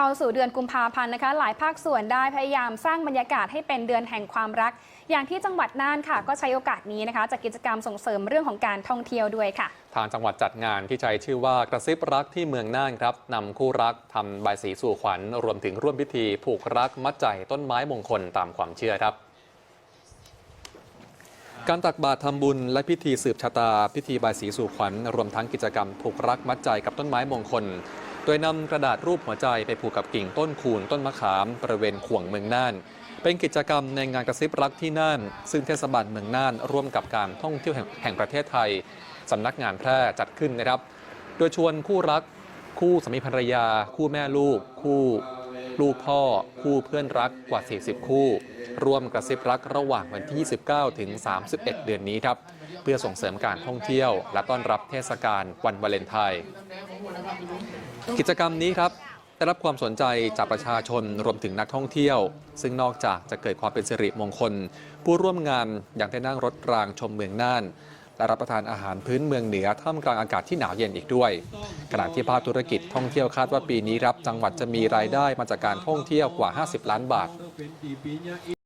เข้าสู่เดือนกุมภาพันธ์นะคะ หลายภาคส่วนได้พยายามสร้างบรรยากาศให้เป็นเดือนแห่งความรัก อย่างที่จังหวัดน่านค่ะ ก็ใช้โอกาสนี้นะคะจัดกิจกรรมส่งเสริมเรื่องของการท่องเที่ยวด้วยค่ะ ทางจังหวัดจัดงานที่ใช้ชื่อว่ากระซิบรักที่เมืองน่านครับนำคู่รักทำใบสีสู่ขวัญรวมถึงร่วมพิธี ผูกรักมัดใจต้นไม้มงคลตามความเชื่อครับการตักบาตรทำบุญและพิธีสืบชะตา พิธีบายสีสู่ขวัญรวมทั้งกิจกรรมผูกรักมัดใจกับต้นไม้มงคล ดยนำกระดาษรูปหัวใจไปผูกกับกิ่งต้นคูนต้นมะขามบริเวณขวงเมืองน่าน เป็นกิจกรรมในงานกระซิบรักที่น่าน ซึ่งเทศบาลเมืองน่าน ร่วมกับการท่องเที่ยวแห่งประเทศไทยสำนักงานแพร่จัดขึ้นนะครับ โดยชวนคู่รัก คู่สามีภรรยา คู่แม่ลูก คู่ ลูกพ่อคู่เพื่อนรักกว่า 40 คู่ ร่วมกระซิบรักระหว่างวันที่ 29 ถึง 31 เดือนนี้ครับ เพื่อส่งเสริมการท่องเที่ยว และต้อนรับเทศกาลวันวาเลนไทน์กิจกรรมนี้ครับได้รับความสนใจจากประชาชนรวมถึงนักท่องเที่ยว ซึ่งนอกจากจะเกิดความเป็นสิริมงคล ผู้ร่วมงานยังได้นั่งรถรางชมเมืองน่าน และรับประทานอาหารพื้นเมืองเหนือท่ามกลางอากาศที่หนาวเย็นอีกด้วย ขณะที่ภาคธุรกิจท่องเที่ยวคาดว่าปีนี้รับจังหวัดจะมีรายได้มาจากการท่องเที่ยวกว่า 50 ล้านบาท